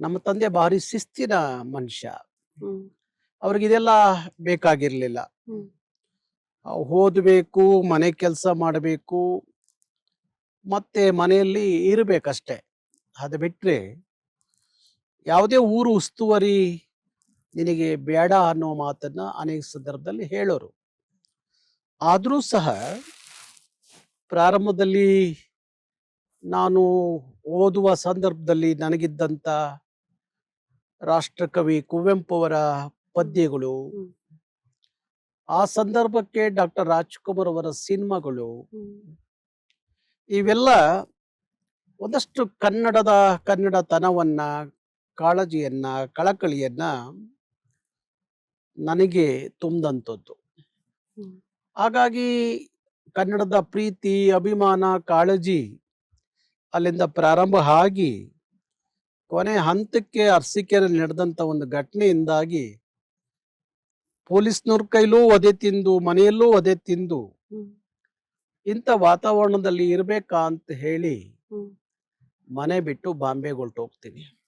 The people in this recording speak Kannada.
ನಮ್ಮ ತಂದೆ ಭಾರಿ ಶಿಸ್ತಿನ ಮನುಷ್ಯ. ಅವ್ರಿಗಿದೆಲ್ಲ ಅವ್ರಿಗೆ ಇದೆಲ್ಲ ಬೇಕಾಗಿರ್ಲಿಲ್ಲ. ಓದಬೇಕು ಓದ್ಬೇಕು ಮನೆ ಕೆಲಸ ಮಾಡಬೇಕು ಮತ್ತೆ ಮನೆಯಲ್ಲಿ ಇರಬೇಕಷ್ಟೆ. ಅದು ಬಿಟ್ಟರೆ ಯಾವುದೇ ಊರು ಉಸ್ತುವಾರಿ ನಿನಗೆ ಬೇಡ ಅನ್ನೋ ಮಾತನ್ನ ಅನೇಕ ಸಂದರ್ಭದಲ್ಲಿ ಹೇಳೋರು. ಆದರೂ ಸಹ ಪ್ರಾರಂಭದಲ್ಲಿ ನಾನು ಓದುವ ಸಂದರ್ಭದಲ್ಲಿ ನನಗಿದ್ದಂಥ ರಾಷ್ಟ್ರಕವಿ ಕುವೆಂಪು ಅವರ ಪದ್ಯಗಳು ಆ ಸಂದರ್ಭಕ್ಕೆ ಡಾಕ್ಟರ್ ರಾಜ್ಕುಮಾರ್ ಅವರ ಸಿನಿಮಾಗಳು. ಇವೆಲ್ಲ ಒಂದಷ್ಟು ಕನ್ನಡದ ಕನ್ನಡತನವನ್ನ ಕಾಳಜಿಯನ್ನ ಕಳಕಳಿಯನ್ನ ನನಗೆ ತುಂಬಿದಂಥದ್ದು ಹಾಗಾಗಿ ಕನ್ನಡದ ಪ್ರೀತಿ ಅಭಿಮಾನ ಕಾಳಜಿ ಅಲ್ಲಿಂದ ಪ್ರಾರಂಭ ಆಗಿ ಕೊನೆ ಹಂತಕ್ಕೆ ಅರಸೀಕೆರೆಯಲ್ಲಿ ನಡೆದಂತ ಒಂದು ಘಟನೆಯಿಂದಾಗಿ ಪೊಲೀಸ್ನವ್ರ ಕೈಲೂ ಒದೆ ತಿಂದು ಮನೆಯಲ್ಲೂ ಒದೆ ತಿಂದು ಇಂಥ ವಾತಾವರಣದಲ್ಲಿ ಇರ್ಬೇಕಾ ಅಂತ ಹೇಳಿ ಮನೆ ಬಿಟ್ಟು ಬಾಂಬೆಗೆ ಹೊರಟೋಗ್ತೀನಿ. ಹೋಗ್ತೀನಿ